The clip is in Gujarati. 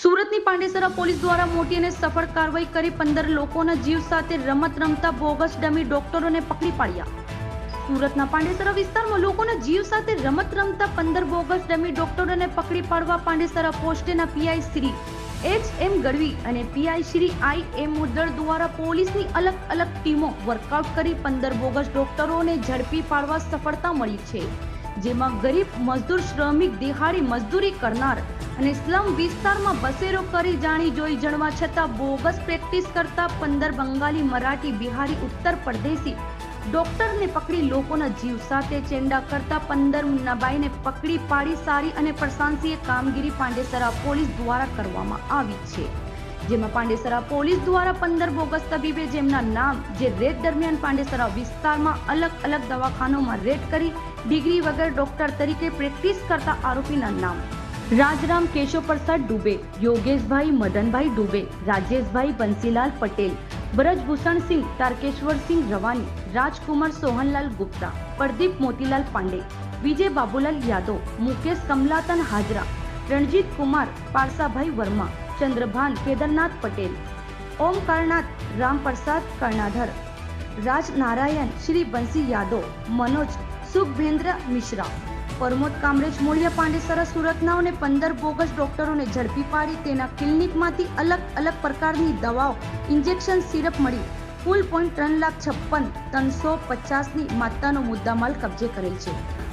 સુરતની પાંડેસરા પોલીસ દ્વારા મોટી અને સફળ કાર્યવાહી કરી પંદર લોકોના જીવ સાથે રમત રમતા બોગસ ડમી ડોક્ટરોને પકડી પાડ્યા. સુરતના પાંડેસરા વિસ્તારમાં લોકોના જીવ સાથે રમત રમતા પંદર બોગસ ડમી ડોક્ટરોને પકડી પાડવા Pandesara પોસ્ટેના PI Shri H M Gadhvi અને પીઆઈ શ્રી આઈ એમ મુદ્દળ દ્વારા પોલીસની અલગ અલગ ટીમો વર્કઆઉટ કરી પંદર બોગસ ડોક્ટરોને ઝડપી પાડવા સફળતા મળી છે. જેમાં ગરીબ મજદૂર શ્રમિક દિહાડી મજદૂરી કરનાર અને સ્લમ વિસ્તારમાં બસેરો કરી જાણી જોઈ જણવા છતાં બોગસ પ્રેક્ટિસ કરતા પંદર બંગાળી મરાઠી બિહારી ઉત્તર પ્રદેશી ડોક્ટરને પકડી લોકોના જીવ સાથે ચેંડા કરતા પંદર મુન્નાબાઈને પકડી પાડી સારી અને પ્રશાંસીય કામગીરી પાંડેસરા પોલીસ દ્વારા કરવામાં આવી છે. જેમાં પાંડેસરા પોલીસ દ્વારા પંદર બોગસ તબીબે જેમના નામ જે રેડ દરમિયાન પાંડેસરા વિસ્તારમાં અલગ અલગ દવાખાનોમાં રેડ કરી ડિગ્રી વગર ડોક્ટર તરીકે પ્રેક્ટિસ કરતા આરોપીના નામ. રાજરામ કેશવ પ્રસાદ ડુબે, યોગેશભાઈ મદનભાઈ ડુબે, રાજેશભાઈ બંસીલાલ પટેલ બ્રજભૂષણસિંહ તારકેશ્વરસિંહ રવાની રાજકુમાર સોહનલાલ ગુપ્તા, પ્રદીપ મોતીલાલ પાંડે, વિજય બાબુલાલ યાદવ, મુકેશ કમલાતન હાજરા, રણજીત કુમાર, પારસાભાઈ વર્મા ચંદ્રભાન કેદારનાથ પટેલ, ઓમકારનાથ રામપ્રસાદ કર્ણાધર રાજ નારાયણ શ્રી બંસી યાદવ, મનોજ સુખભેન્દ્ર મિશ્રા, પ્રમોદ કામરેજ મોડિયા પાંડેસરા સુરતનાઓને પંદર બોગસ ડોક્ટરોને ઝડપી પાડી તેના ક્લિનિકમાંથી અલગ અલગ પ્રકારની દવાઓ, ઇન્જેક્શન સિરપ મળી, કુલ પોઈન્ટ ત્રણ લાખ છપ્પન ત્રણસો પચાસની માત્રાનો મુદ્દામાલ કબજે કરેલ છે.